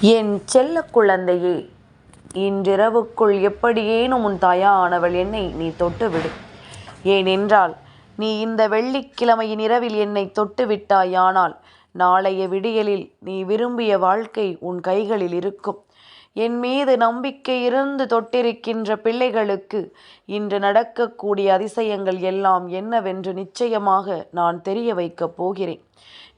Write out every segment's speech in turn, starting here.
என் செல்ல குழந்தையே இன்றிரவுக்குள் எப்படியேனும் உன் தாயானவள் என்னை நீ தொட்டுவிடு. ஏனென்றால் நீ இந்த வெள்ளிக்கிழமையின் இரவில் என்னை தொட்டுவிட்டாயானால் நாளைய விடியலில் நீ விரும்பிய வாழ்க்கை உன் கைகளில் இருக்கும். என் மீது நம்பிக்கை இருந்து தொட்டிருக்கின்ற பிள்ளைகளுக்கு இன்று நடக்கக்கூடிய அதிசயங்கள் எல்லாம் என்னவென்று நிச்சயமாக நான் தெரிய வைக்கப் போகிறேன்.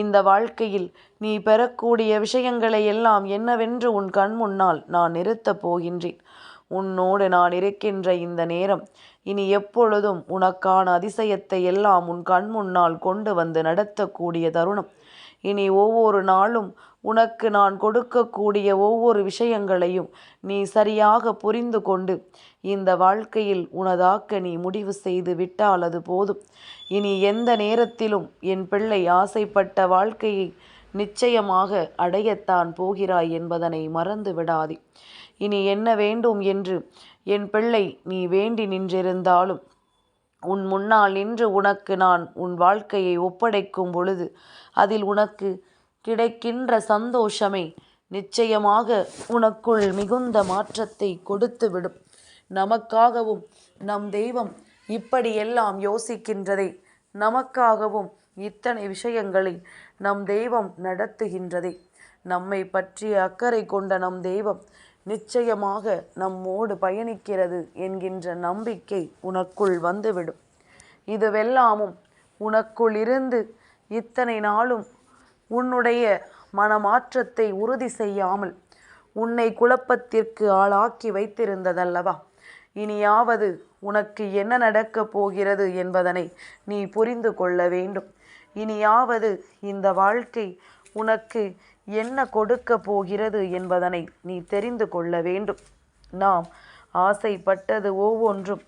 இந்த வாழ்க்கையில் நீ பெறக்கூடிய விஷயங்களை எல்லாம் என்னவென்று உன் கண் முன்னால் நான் நிறுத்தப் போகின்றேன். உன்னோடு நான் இருக்கின்ற இந்த நேரம் இனி எப்பொழுதும் உனக்கான அதிசயத்தை எல்லாம் உன் கண் முன்னால் கொண்டு வந்து நடத்தக்கூடிய தருணம். இனி ஒவ்வொரு நாளும் உனக்கு நான் கொடுக்கக்கூடிய ஒவ்வொரு விஷயங்களையும் நீ சரியாக புரிந்து கொண்டு இந்த வாழ்க்கையில் உனதாக்க நீ முடிவு செய்து விட்டால் அது போதும். இனி எந்த நேரத்திலும் என் பிள்ளை ஆசைப்பட்ட வாழ்க்கையை நிச்சயமாக அடையத்தான் போகிறாய் என்பதனை மறந்து விடாதே. இனி என்ன வேண்டும் என்று என் பிள்ளை நீ வேண்டி நின்றிருந்தாலும் உன் முன்னால் நின்று உனக்கு நான் உன் வாழ்க்கையை ஒப்படைக்கும் பொழுது அதில் உனக்கு கிடைக்கின்ற சந்தோஷமே நிச்சயமாக உனக்குள் மிகுந்த மாற்றத்தை கொடுத்துவிடும். நமக்காகவும் நம் தெய்வம் இப்படியெல்லாம் யோசிக்கின்றதை. நமக்காகவும் இத்தனை விஷயங்களை நம் தெய்வம் நடத்துகின்றதே. நம்மை பற்றிய அக்கறை கொண்ட நம் தெய்வம் நிச்சயமாக நம்மோடு பயணிக்கிறது என்கின்ற நம்பிக்கை உனக்குள் வந்துவிடும். இதுவெல்லாமும் உனக்குள் இருந்து இத்தனை நாளும் உன்னுடைய மனமாற்றத்தை உறுதி செய்யாமல் உன்னை குழப்பத்திற்கு ஆளாக்கி வைத்திருந்ததல்லவா? இனியாவது உனக்கு என்ன நடக்கப் போகிறது என்பதனை நீ புரிந்து கொள்ள வேண்டும். இனியாவது இந்த வாழ்க்கை உனக்கு என்ன கொடுக்க போகிறது என்பதனை நீ தெரிந்து கொள்ள வேண்டும். நாம் ஆசைப்பட்டது ஒவ்வொன்றும்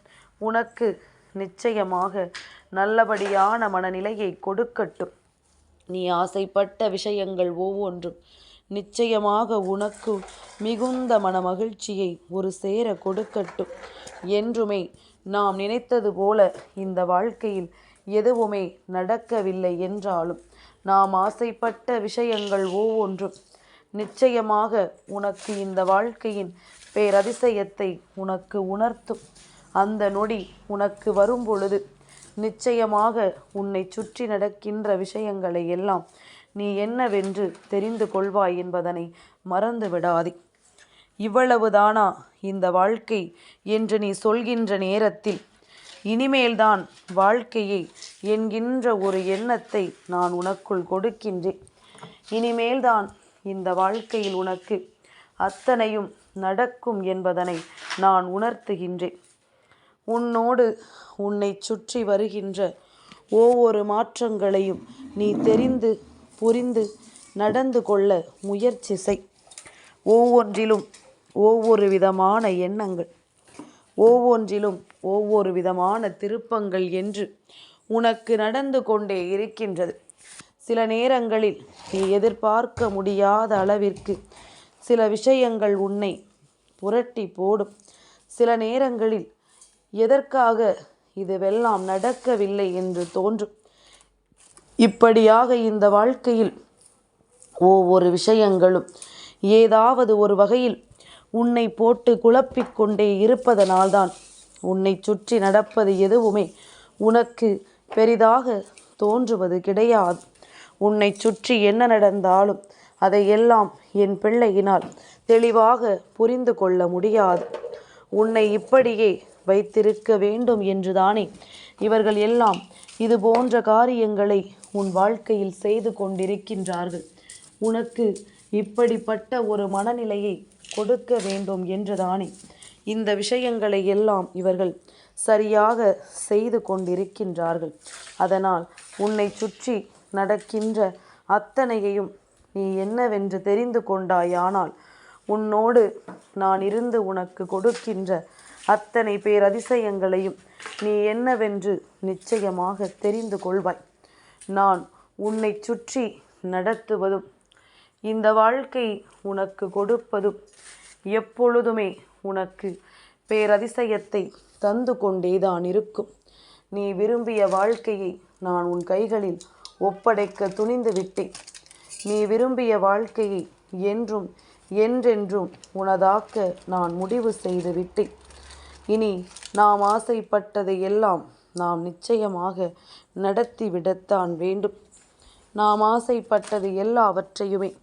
உனக்கு நிச்சயமாக நல்லபடியான மனநிலையை கொடுக்கட்டும். நீ ஆசைப்பட்ட விஷயங்கள் ஒவ்வொன்றும். நிச்சயமாக உனக்கு மிகுந்த மன மகிழ்ச்சியை ஒரு சேர கொடுக்கட்டும். என்றுமே நாம் நினைத்தது போல இந்த வாழ்க்கையில் எதுவுமே நடக்கவில்லை என்றாலும் நாம் ஆசைப்பட்ட விஷயங்கள் ஒவ்வொன்றும். நிச்சயமாக உனக்கு இந்த வாழ்க்கையின் பேரதிசயத்தை உனக்கு உணர்த்தும். அந்த நொடி உனக்கு வரும் பொழுது நிச்சயமாக உன்னை சுற்றி நடக்கின்ற விஷயங்களை எல்லாம் நீ என்னவென்று தெரிந்து கொள்வாய் என்பதனை மறந்து விடாதே இவ்வளவுதானா இந்த வாழ்க்கை என்று நீ சொல்கின்ற நேரத்தில் இனிமேல்தான் வாழ்க்கையை என்கின்ற ஒரு எண்ணத்தை நான் உனக்குள் கொடுக்கின்றேன். இனிமேல்தான் இந்த வாழ்க்கையில் உனக்கு அத்தனையும் நடக்கும் என்பதனை நான் உணர்த்துகின்றேன். உன்னோடு உன்னை சுற்றி வருகின்ற ஒவ்வொரு மாற்றங்களையும் நீ தெரிந்து புரிந்து நடந்து கொள்ள முயற்சி செய். ஒவ்வொன்றிலும் ஒவ்வொரு விதமான எண்ணங்கள் ஒவ்வொன்றிலும் ஒவ்வொரு விதமான திருப்பங்கள் என்று உனக்கு நடந்து கொண்டே இருக்கின்றது. சில நேரங்களில் நீ எதிர்பார்க்க முடியாத அளவிற்கு சில விஷயங்கள் உன்னை புரட்டி போடும். சில நேரங்களில் எதற்காக இதுவெல்லாம் நடக்கவில்லை என்று தோன்றும் இப்படியாக இந்த வாழ்க்கையில் ஒவ்வொரு விஷயங்களும் ஏதாவது ஒரு வகையில் உன்னை போட்டு குழப்பிக்கொண்டே இருப்பதனால்தான் உன்னை சுற்றி நடப்பது எதுவுமே உனக்கு பெரிதாக தோன்றுவது கிடையாது. உன்னை சுற்றி என்ன நடந்தாலும் அதையெல்லாம் என் பிள்ளையினால் தெளிவாக புரிந்து கொள்ள முடியாது. உன்னை இப்படியே வைத்திருக்க வேண்டும் என்றுதானே. இவர்கள் எல்லாம் இது போன்ற காரியங்களை உன் வாழ்க்கையில் செய்து கொண்டிருக்கின்றார்கள். உனக்கு இப்படிப்பட்ட ஒரு மனநிலையை கொடுக்க வேண்டும் என்றுதானே. இந்த விஷயங்களை எல்லாம் இவர்கள் சரியாக செய்து கொண்டிருக்கின்றார்கள். அதனால் உன்னை சுற்றி நடக்கின்ற அத்தனையையும் நீ என்னவென்று தெரிந்து கொண்டாயானால் உன்னோடு நான் இருந்து உனக்கு கொடுக்கின்ற அத்தனை பேர் அதிசயங்களையும் நீ என்னவென்று நிச்சயமாக தெரிந்து கொள்வாய். நான் உன்னை சுற்றி நடத்துவதும் இந்த வாழ்க்கை உனக்கு கொடுப்பதும் எப்பொழுதுமே உனக்கு பேரதிசயத்தை தந்து கொண்டேதான் இருக்கும். நீ விரும்பிய வாழ்க்கையை நான் உன் கைகளில் ஒப்படைக்க துணிந்து விட்டேன். நீ விரும்பிய வாழ்க்கையை என்றும் என்றென்றும் உனதாக்க நான் முடிவு செய்து விட்டேன். இனி நாம் ஆசைப்பட்டதை எல்லாம் நாம் நிச்சயமாக நடத்திவிடத்தான் வேண்டும். நாம் ஆசைப்பட்டது எல்லாவற்றையுமே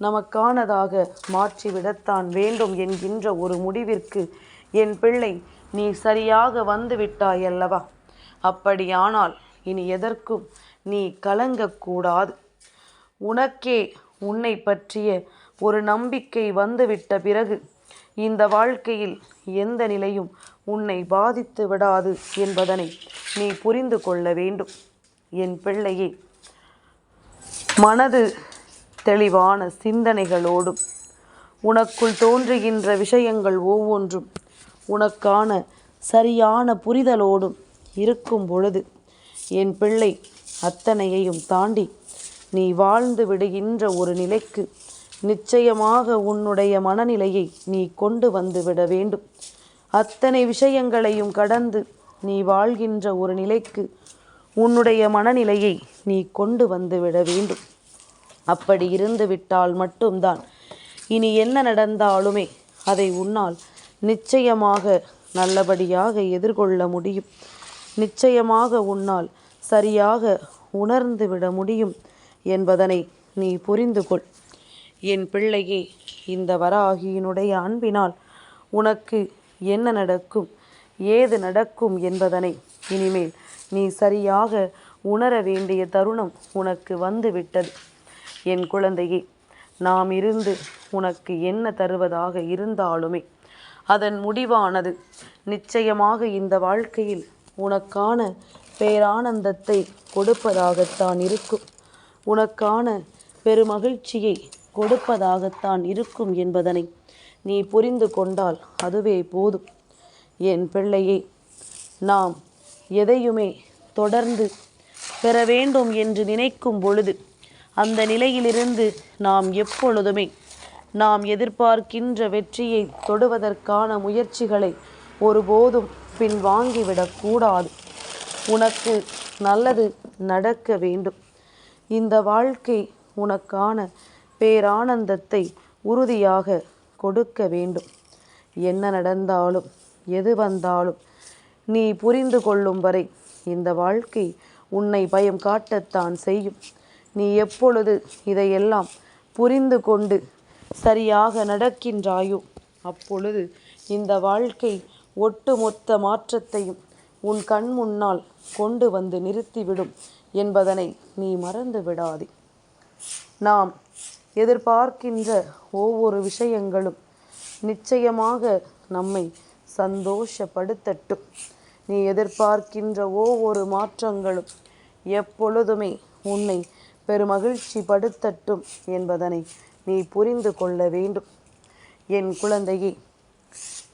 நமக்கானதாக மாற்றிவிடத்தான் வேண்டும் என்கின்ற ஒரு முடிவிற்கு என் பிள்ளை நீ சரியாக வந்து அல்லவா? அப்படியானால் இனி எதற்கும் நீ கலங்கக்கூடாது. உனக்கே உன்னை பற்றிய ஒரு நம்பிக்கை வந்துவிட்ட பிறகு இந்த வாழ்க்கையில் எந்த நிலையும் உன்னை பாதித்து விடாது என்பதனை நீ புரிந்து கொள்ள வேண்டும். என் பிள்ளையே மனது தெளிவான சிந்தனைகளோடும் உனக்குள் தோன்றுகின்ற விஷயங்கள் ஒவ்வொன்றும் உனக்கான சரியான புரிதலோடும் இருக்கும் பொழுது என் பிள்ளை அத்தனையையும் தாண்டி நீ வாழ்ந்து விடுகின்ற ஒரு நிலைக்கு நிச்சயமாக உன்னுடைய மனநிலையை நீ கொண்டு வந்து விட வேண்டும். அத்தனை விஷயங்களையும் கடந்து நீ வாழ்கின்ற ஒரு நிலைக்கு உன்னுடைய மனநிலையை நீ கொண்டு வந்து விட வேண்டும். அப்படி இருந்து விட்டால் மட்டும்தான் இனி என்ன நடந்தாலுமே அதை உன்னால் நிச்சயமாக நல்லபடியாக எதிர்கொள்ள முடியும். நிச்சயமாக உன்னால் சரியாக உணர்ந்து விட முடியும் என்பதனை நீ புரிந்து கொள் என் பிள்ளையே இந்த வராகியினுடைய அன்பினால் உனக்கு என்ன நடக்கும்? ஏது நடக்கும் என்பதனை இனிமேல் நீ சரியாக உணர வேண்டிய தருணம் உனக்கு வந்துவிட்டது. என் குழந்தையே நாம் இருந்து உனக்கு என்ன தருவதாக இருந்தாலுமே அதன் முடிவானது நிச்சயமாக இந்த வாழ்க்கையில் உனக்கான பேரானந்தத்தை கொடுப்பதாகத்தான் இருக்கும். உனக்கான பெருமகிழ்ச்சியை கொடுப்பதாகத்தான் இருக்கும் என்பதனை நீ புரிந்து கொண்டால் அதுவே போதும். என் பிள்ளையே நாம் எதையுமே தொடர்ந்து பெற வேண்டும் என்று நினைக்கும் பொழுது அந்த நிலையிலிருந்து நாம் எப்பொழுதுமே நாம் எதிர்பார்க்கின்ற வெற்றியை தொடுவதற்கான முயற்சிகளை ஒருபோதும் பின் வாங்கிவிடக்கூடாது உனக்கு நல்லது நடக்க வேண்டும். இந்த வாழ்க்கை உனக்கான பேரானந்தத்தை உறுதியாக கொடுக்க வேண்டும். என்ன நடந்தாலும் எது வந்தாலும் நீ புரிந்து கொள்ளும் வரை இந்த வாழ்க்கை உன்னை பயம் காட்டத்தான் செய்யும். நீ எப்பொழுது இதையெல்லாம் புரிந்து கொண்டு சரியாக நடக்கின்றாயோ அப்பொழுது இந்த வாழ்க்கை ஒட்டுமொத்த மாற்றத்தையும் உன் கண் முன்னால் கொண்டு வந்து நிறுத்திவிடும் என்பதனை நீ மறந்து விடாதே. நாம் எதிர்பார்க்கின்ற ஒவ்வொரு விஷயங்களும் நிச்சயமாக நம்மை சந்தோஷப்படுத்தட்டும். நீ எதிர்பார்க்கின்ற ஒவ்வொரு மாற்றங்களும் எப்பொழுதுமே உன்னை பெருமகிழ்ச்சி படுத்தட்டும் என்பதனை நீ புரிந்து கொள்ள வேண்டும். என் குழந்தையே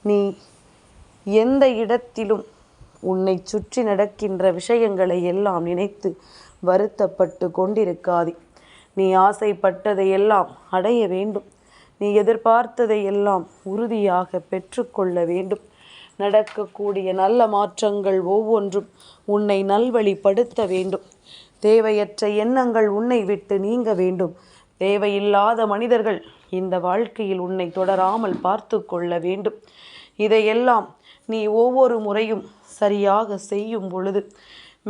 நீ எந்த இடத்திலும் உன்னை சுற்றி நடக்கின்ற விஷயங்களை எல்லாம் நினைத்து வருத்தப்பட்டு கொண்டிருக்காதே. நீ ஆசைப்பட்டதை எல்லாம் அடைய வேண்டும். நீ எதிர்பார்த்ததை எல்லாம் உறுதியாக பெற்றுக்கொள்ள வேண்டும். நடக்கக்கூடிய நல்ல மாற்றங்கள் ஒவ்வொன்றும் உன்னை நல்வழிப்படுத்த வேண்டும். தேவையற்ற எண்ணங்கள் உன்னை விட்டு நீங்க வேண்டும். தேவையில்லாத மனிதர்கள் இந்த வாழ்க்கையில் உன்னை தொடராமல் பார்த்து கொள்ள வேண்டும். இதையெல்லாம் நீ ஒவ்வொரு முறையும் சரியாக செய்யும் பொழுது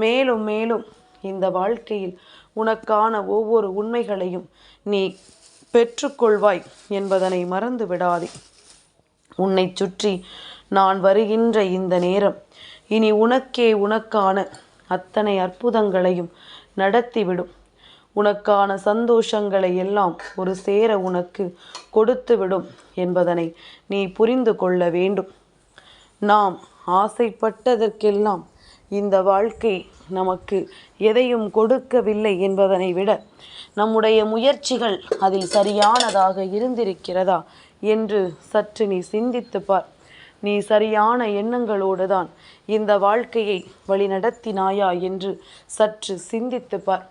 மேலும் மேலும் இந்த வாழ்க்கையில் உனக்கான ஒவ்வொரு உண்மைகளையும் நீ பெற்றுக்கொள்வாய் என்பதனை மறந்து விடாதே. உன்னை சுற்றி நான் வருகின்ற இந்த நேரம் இனி உனக்கே உனக்கான அத்தனை அற்புதங்களையும் நடத்திவிடும். உனக்கான சந்தோஷங்களை எல்லாம் ஒரு சேர உனக்கு கொடுத்துவிடும் என்பதனை நீ புரிந்து கொள்ள வேண்டும். நாம் ஆசைப்பட்டதற்கெல்லாம் இந்த வாழ்க்கை நமக்கு எதையும் கொடுக்கவில்லை என்பதனை விட நம்முடைய முயற்சிகள் அதில் சரியானதாக இருந்திருக்கிறதா என்று சற்று நீ சிந்தித்து பார். நீ சரியான எண்ணங்களோடு தான் இந்த வாழ்க்கையை வழிநடத்தினாயா என்று சற்று சிந்தித்து பார்.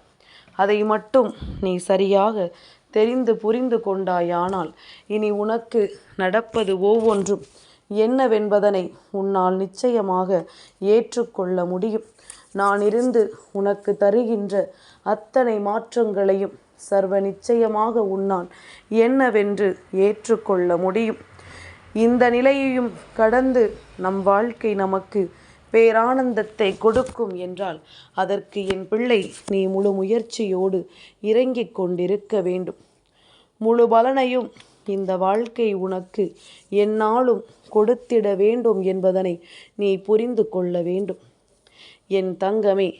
அதை மட்டும் நீ சரியாக தெரிந்து புரிந்து கொண்டாயானால் இனி உனக்கு நடப்பது ஒவ்வொன்றும். என்னவென்பதனை உன்னால் நிச்சயமாக ஏற்றுக்கொள்ள முடியும். நான் இருந்து உனக்கு தருகின்ற அத்தனை மாற்றங்களையும் சர்வ நிச்சயமாக உன்னால் என்னவென்று ஏற்றுக்கொள்ள முடியும். இந்த நிலையையும் கடந்து நம் வாழ்க்கை நமக்கு பேரானந்தத்தை கொடுக்கும் என்றால் அதற்கு என் பிள்ளை நீ முழு முயற்சியோடு இறங்கிக் கொண்டிருக்க வேண்டும். முழு பலனையும் இந்த வாழ்க்கை உனக்கு எந்நாளும் கொடுத்திட வேண்டும் என்பதனை நீ புரிந்து கொள்ள வேண்டும். என் தங்கமே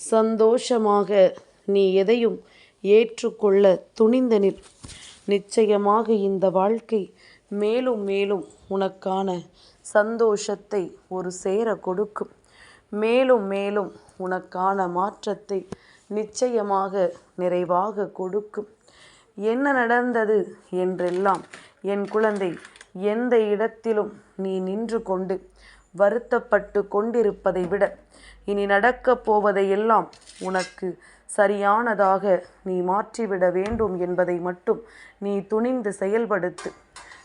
சந்தோஷமாக நீ எதையும் ஏற்றுக்கொள்ள துணிந்த நில். நிச்சயமாக இந்த வாழ்க்கை மேலும் மேலும் உனக்கான சந்தோஷத்தை ஒரு சேர கொடுக்கும். மேலும் மேலும் உனக்கான மாற்றத்தை நிச்சயமாக நிறைவாக கொடுக்கும். என்ன நடந்தது என்றெல்லாம் என் குழந்தை எந்த இடத்திலும் நீ நின்று கொண்டு வருத்தப்பட்டு கொண்டிருப்பதை விட இனி நடக்கப் போவதையெல்லாம் உனக்கு சரியானதாக நீ மாற்றிவிட வேண்டும் என்பதை மட்டும் நீ துணிந்து செயல்படுத்து.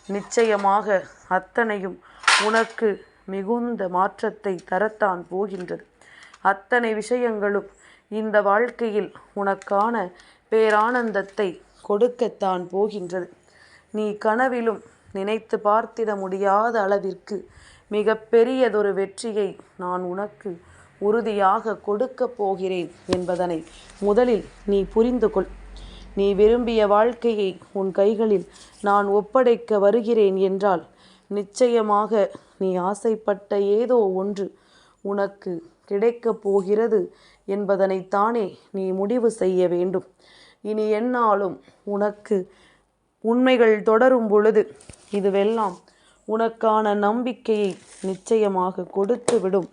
நிச்சயமாக அத்தனையும் உனக்கு மிகுந்த மாற்றத்தை தரத்தான் போகின்றது. அத்தனை விஷயங்களும் இந்த வாழ்க்கையில் உனக்கான பேரானந்தத்தை கொடுக்கத்தான் போகின்றது. நீ கனவிலும் நினைத்து பார்த்திட முடியாத அளவிற்கு மிக பெரியதொரு வெற்றியை நான் உனக்கு உறுதியாக கொடுக்கப் போகிறேன் என்பதனை முதலில் நீ புரிந்து கொள். நீ விரும்பிய வாழ்க்கையை உன் கைகளில் நான் ஒப்படைக்க வருகிறேன் என்றால் நிச்சயமாக நீ ஆசைப்பட்ட ஏதோ ஒன்று உனக்கு கிடைக்கப் போகிறது என்பதனைத்தானே நீ முடிவு செய்ய வேண்டும். இனி என்னாலும் உனக்கு உண்மைகள் தொடரும் பொழுது இதுவெல்லாம் உனக்கான நம்பிக்கையை நிச்சயமாக கொடுத்துவிடும்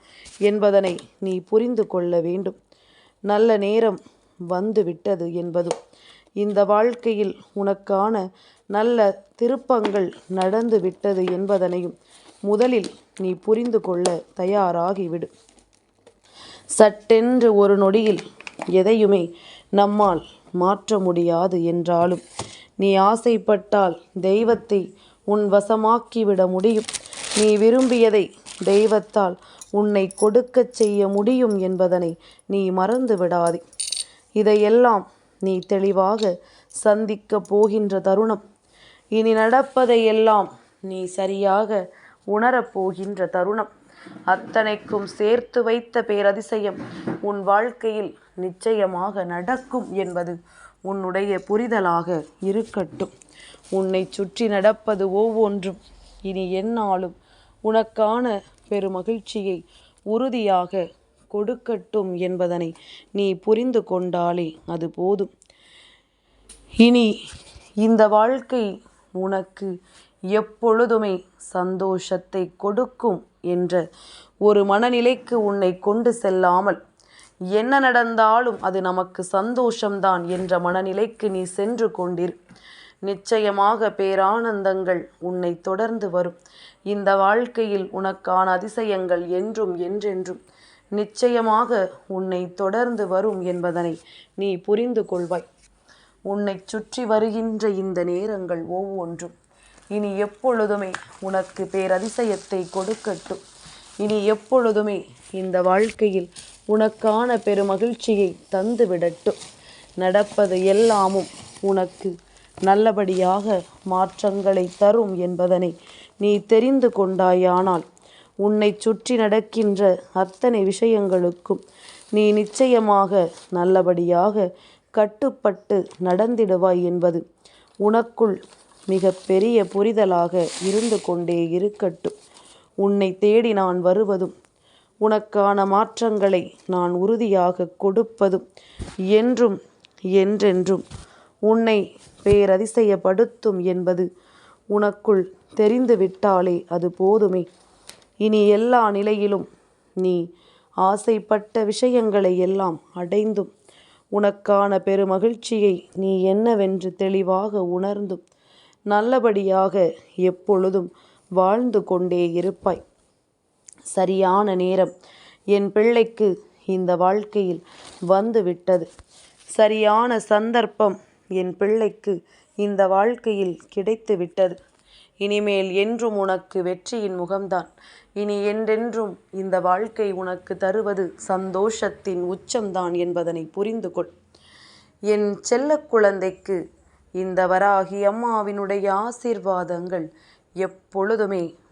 என்பதனை நீ புரிந்து கொள்ள வேண்டும். நல்ல நேரம் வந்து விட்டது என்பதும் இந்த வாழ்க்கையில் உனக்கான நல்ல திருப்பங்கள் நடந்து விட்டது என்பதனையும் முதலில் நீ புரிந்து கொள்ள தயாராகிவிடு. சட்டென்று ஒரு நொடியில் எதையுமே நம்மால் மாற்ற முடியாது என்றாலும் நீ ஆசைப்பட்டால் தெய்வத்தை உன் வசமாக்கிவிட முடியும். நீ விரும்பியதை தெய்வத்தால் உன்னை கொடுக்கச் செய்ய முடியும் என்பதனை நீ மறந்து விடாதே. இதையெல்லாம் நீ தெளிவாக சந்திக்கப் போகின்ற தருணம். இனி நடப்பதையெல்லாம் நீ சரியாக உணரப்போகின்ற தருணம். அத்தனைக்கும் சேர்த்து வைத்த பேரதிசயம் உன் வாழ்க்கையில் நிச்சயமாக நடக்கும் என்பது உன்னுடைய புரிதலாக இருக்கட்டும். உன்னை சுற்றி நடப்பது ஒவ்வொன்றும். இனி என்னாலும் உனக்கான பெருமகிழ்ச்சியை உறுதியாக கொடுக்கட்டும் என்பதனை நீ புரிந்து கொண்டாலே அது போதும். இனி இந்த வாழ்க்கை உனக்கு எப்பொழுதுமே சந்தோஷத்தை கொடுக்கும் என்ற ஒரு மனநிலைக்கு உன்னை கொண்டு செல்லாமல் என்ன நடந்தாலும் அது நமக்கு சந்தோஷம்தான் என்ற மனநிலைக்கு நீ சென்று கொண்டிரு. நிச்சயமாக பேரானந்தங்கள் உன்னை தொடர்ந்து வரும். இந்த வாழ்க்கையில் உனக்கான அதிசயங்கள் என்றும் என்றென்றும் நிச்சயமாக உன்னை தொடர்ந்து வரும் என்பதனை நீ புரிந்து கொள்வாய். உன்னை சுற்றி வருகின்ற இந்த நேரங்கள் ஒவ்வொன்றும். இனி எப்பொழுதுமே உனக்கு பேரதிசயத்தை கொடுக்கட்டும். இனி எப்பொழுதுமே இந்த வாழ்க்கையில் உனக்கான பெருமகிழ்ச்சியை தந்து விடட்டும் நடப்பது எல்லாமும் உனக்கு நல்லபடியாக மாற்றங்களை தரும் என்பதனை நீ தெரிந்து கொண்டாயானால் உன்னை சுற்றி நடக்கின்ற அத்தனை விஷயங்களுக்கும் நீ நிச்சயமாக நல்லபடியாக கட்டுப்பட்டு நடந்திடுவாய் என்பது உனக்குள் மிக பெரிய புரிதலாக இருந்து கொண்டே இருக்கட்டும். உன்னை தேடி நான் வருவதும் உனக்கான மாற்றங்களை நான் உறுதியாக கொடுப்பதும் என்றும் என்றென்றும். உன்னை பேரதிசயப்படுத்தும் என்பது உனக்குள் தெரிந்துவிட்டாலே அது போதுமே. இனி எல்லா நிலையிலும் நீ ஆசைப்பட்ட விஷயங்களை எல்லாம் அடைந்தும். உனக்கான பெருமகிழ்ச்சியை நீ என்னவென்று தெளிவாக உணர்ந்தும். நல்லபடியாக எப்பொழுதும் வாழ்ந்து கொண்டே இருப்பாய். சரியான நேரம் என் பிள்ளைக்கு இந்த வாழ்க்கையில் வந்து விட்டது சரியான சந்தர்ப்பம் என் பிள்ளைக்கு இந்த வாழ்க்கையில் கிடைத்து விட்டது இனிமேல் என்றும் உனக்கு வெற்றியின் முகம்தான். இனி என்றென்றும் இந்த வாழ்க்கை உனக்கு தருவது சந்தோஷத்தின் உச்சம்தான் என்பதனை புரிந்து கொள் என் செல்ல குழந்தைக்கு இந்த வராகி அம்மாவினுடைய ஆசீர்வாதங்கள் எப்பொழுதுமே